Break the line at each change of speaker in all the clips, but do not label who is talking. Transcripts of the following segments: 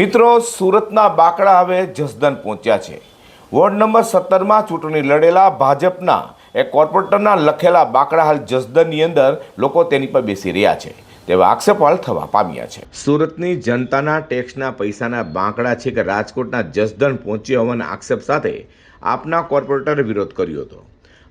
મિત્રો, સુરતના બાકડા હવે જસદન પહોંચ્યા છે. વોર્ડ નંબર સત્તરમાં ચૂંટણી લડેલા ભાજપના એ કોર્પોરેટરના લખેલા બાકડા હાલ જસદનની અંદર લોકો તેની પર બેસી રહ્યા છે. તેવા આક્ષેપ હાલ થવા પામ્યા છે. સુરતની જનતાના ટેક્સના પૈસાના બાંકડા છે કે રાજકોટના જસદન પહોંચ્યા હોવાના આક્ષેપ સાથે આપના કોર્પોરેટરે વિરોધ કર્યો હતો.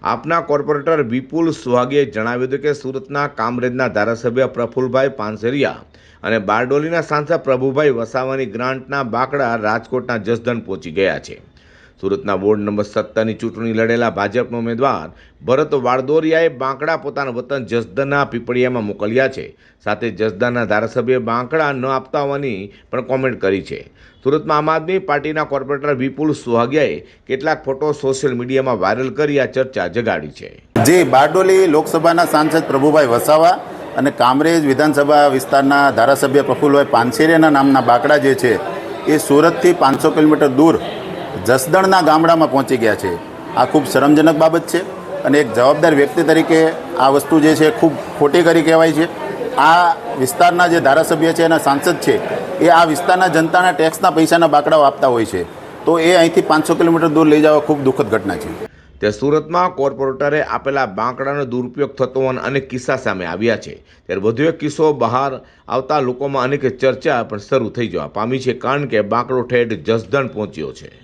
આપના કોર્પોરેટર વિપુલ સુહાગીએ જણાવ્યું હતું કે સુરતના કામરેજના ધારાસભ્ય પ્રફુલભાઈ પાનસેરિયા અને બારડોલીના સાંસદ પ્રભુભાઈ વસાવાની ગ્રાન્ટના બાકડા રાજકોટના જસદણ પહોંચી ગયા છે. સુરતના વોર્ડ નંબર સત્તરની ચૂંટણી લડેલા ભાજપના ઉમેદવાર ભરત વાળદોરિયાએ બાંકડા પોતાના વતન જસદના પીપળિયામાં મોકલ્યા છે. સાથે જસદના ધારાસભ્યએ બાંકડા ન આપતા હોવાની પણ કોમેન્ટ કરી છે. સુરતમાં આમ આદમી પાર્ટીના કોર્પોરેટર વિપુલ સુહાગિયાએ કેટલાક ફોટો સોશિયલ મીડિયામાં વાયરલ કરી આ ચર્ચા જગાડી છે.
જે બારડોલી લોકસભાના સાંસદ પ્રભુભાઈ વસાવા અને કામરેજ વિધાનસભા વિસ્તારના ધારાસભ્ય પ્રફુલભાઈ પાનસેરિયાના નામના બાકડા જે છે, એ સુરતથી પાંચસો કિલોમીટર દૂર જસદણના ગામડામાં પહોંચી ગયા છે. આ ખૂબ શરમજનક બાબત છે અને એક જવાબદાર વ્યક્તિ તરીકે આ વસ્તુ જે છે ખૂબ ખોટી કરી કહેવાય છે. આ વિસ્તારના જે ધારાસભ્ય છે અને સાંસદ છે, એ આ વિસ્તારના જનતાના ટેક્સના પૈસાના બાકડાઓ આપતા હોય છે. તો એ અહીંથી પાંચસો કિલોમીટર દૂર લઈ જવા ખૂબ દુઃખદ ઘટના છે.
તે સુરતમાં કોર્પોરેટરે આપેલા બાંકડાનો દુરુપયોગ થતો હોવાના અનેક કિસ્સા સામે આવ્યા છે. ત્યારે વધુ એક કિસ્સો બહાર આવતા લોકોમાં અનેક ચર્ચા પણ શરૂ થઈ જવા પામી છે, કારણ કે બાંકડો ઠેઠ જસદણ પહોંચ્યો છે.